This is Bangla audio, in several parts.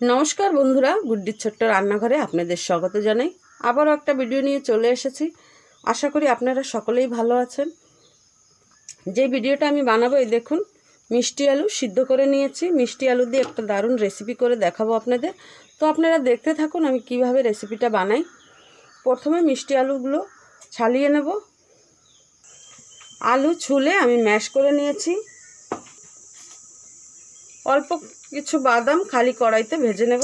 নমস্কার বন্ধুরা, গুড্ডির ছোট্ট রান্নাঘরে আপনাদের স্বাগত জানাই। আবারও একটা ভিডিও নিয়ে চলে এসেছি। আশা করি আপনারা সকলেই ভালো আছেন। যে ভিডিওটা আমি বানাবো এই দেখুন, মিষ্টি আলু সিদ্ধ করে নিয়েছি। মিষ্টি আলু দিয়ে একটা দারুণ রেসিপি করে দেখাবো আপনাদের। তো আপনারা দেখতে থাকুন আমি কীভাবে রেসিপিটা বানাই। প্রথমে মিষ্টি আলুগুলো ছালিয়ে নেব। আলু ছুলে আমি ম্যাশ করে নিয়েছি। অল্প কিছু বাদাম খালি কড়াইতে ভেজে নেব।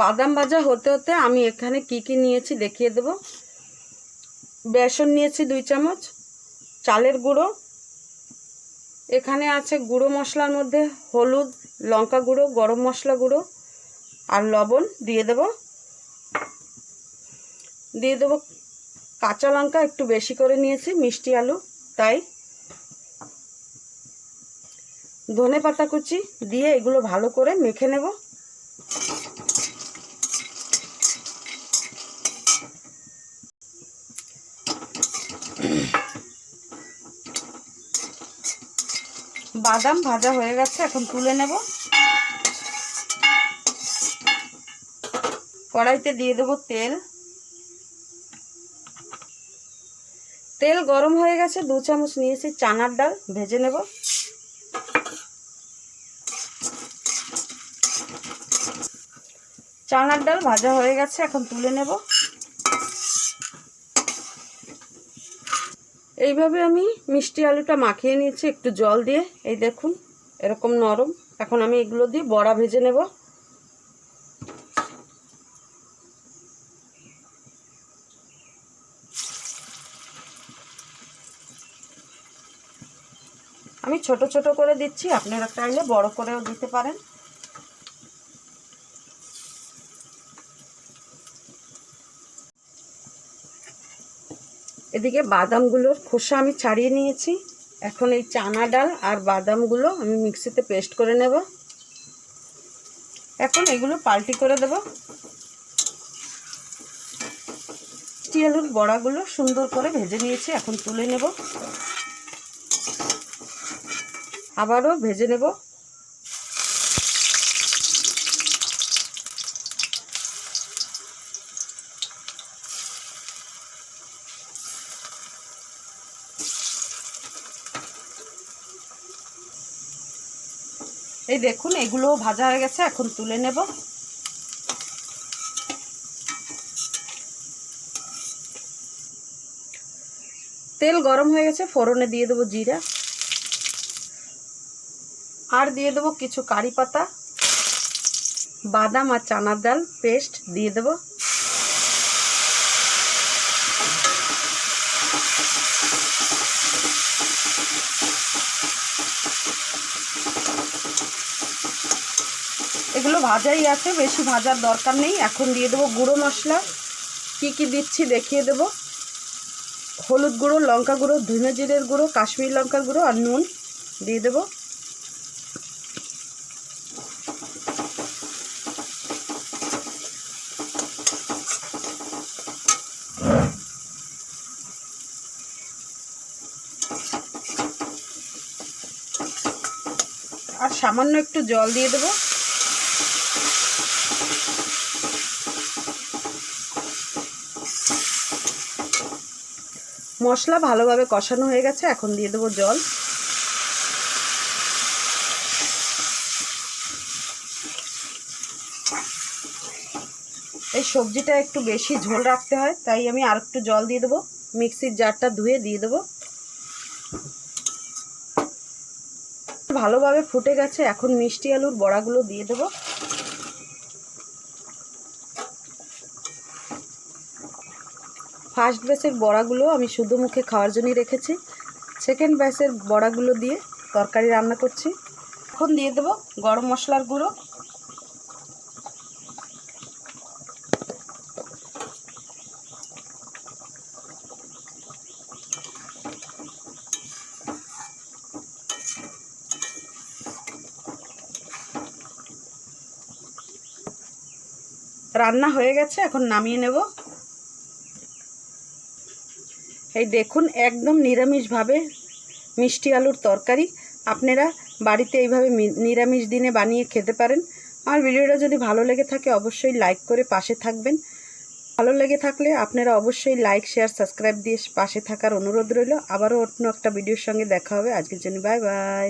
বাদাম ভাজা হতে হতে আমি এখানে কি কি নিয়েছি দেখিয়ে দেব। বেসন নিয়েছি দুই চামচ, চালের গুঁড়ো। এখানে আছে গুঁড়ো মশলার মধ্যে হলুদ, লঙ্কা গুঁড়ো, গরম মশলা গুঁড়ো আর লবণ দিয়ে দেব। দিয়ে দেবো কাঁচা লঙ্কা একটু বেশি করে নিয়েছি, মিষ্টি আলু, তাই। ধনে পাতা কুচি দিয়ে এগুলো ভালো করে মেখে নেব। বাদাম ভাজা হয়ে গেছে, এখন তুলে নেব। কড়াইতে দিয়ে দেবো তেল। তেল গরম হয়ে গেছে, দু চামচ নিয়েছি চানার ডাল, ভেজে নেব। চানার ডাল ভাজা হয়ে গেছে, এখন তুলে নেব। এইভাবে আমি মিষ্টি আলুটা মাখিয়ে নিয়েছি, একটু জল দিয়ে। এই দেখুন, এরকম নরম। এখন আমি এগুলো দিয়ে বড়া ভেজে নেব। আমি ছোট ছোট করে দিচ্ছি, আপনারা চাইলে বড় করেও দিতে পারেন। এদিকে বাদামগুলোর খোসা আমি ছাড়িয়ে নিয়েছি। এখন এই চানা ডাল আর বাদামগুলো আমি মিক্সিতে পেস্ট করে নেব। এখন এগুলো পাল্টি করে দেব। মিষ্টি আলুর বড়াগুলো সুন্দর করে ভেজে নিয়েছি, এখন তুলে নেব। আবারও ভেজে নেব। এই দেখুন, এগুলো ভাজা হয়ে গেছে, এখন তুলে নেব। তেল গরম হয়ে গেছে, ফোড়নে দিয়ে দেবো জিরা। আর দিয়ে দেবো কিছু কারি পাতা, বাদাম আর চানার ডাল পেস্ট দিয়ে দেবো। এগুলো ভাজাই আছে, বেশি ভাজার দরকার নেই। এখন দিয়ে দেবো গুঁড়ো মশলা। কি কি দিচ্ছি দেখিয়ে দেব। হলুদ গুঁড়ো, লঙ্কা গুঁড়ো ধনে জিরের গুঁড়ো, কাশ্মীর লঙ্কার গুঁড়ো আর নুন দিয়ে দেবো। আর সামান্য একটু জল দিয়ে দেবো। মশলা ভালোভাবে কষানো হয়ে গেছে, এখন দিয়ে দেবো জল। এই সবজিটা একটু বেশি ঝোল রাখতে হয়, তাই আমি আর একটু জল দিয়ে দেবো। মিক্সির জারটা ধুয়ে দিয়ে দেবো। ভালোভাবে ফুটে গেছে। এখন মিষ্টি আলুর বড়াগুলো দিয়ে দেব। ফার্স্ট ব্যাচের বড়াগুলো আমি শুধু মুখে খাওয়ার জন্যই রেখেছি। সেকেন্ড ব্যাচের বড়াগুলো দিয়ে তরকারি রান্না করছি। এখন দিয়ে দেবো গরম মশলার গুঁড়ো। রান্না হয়ে গেছে, এখন নামিয়ে নেব। এই দেখুন, একদম নিরামিষভাবে মিষ্টি আলুর তরকারি। আপনারা বাড়িতে এইভাবে নিরামিষ দিনে বানিয়ে খেতে পারেন। আমার ভিডিওটা যদি ভালো লেগে থাকে, অবশ্যই লাইক করে পাশে থাকবেন। ভালো লেগে থাকলে আপনারা অবশ্যই লাইক, শেয়ার, সাবস্ক্রাইব দিয়ে পাশে থাকার অনুরোধ রইল। আবারও অন্য একটা ভিডিওর সঙ্গে দেখা হবে। আজকের জন্য বাই বাই।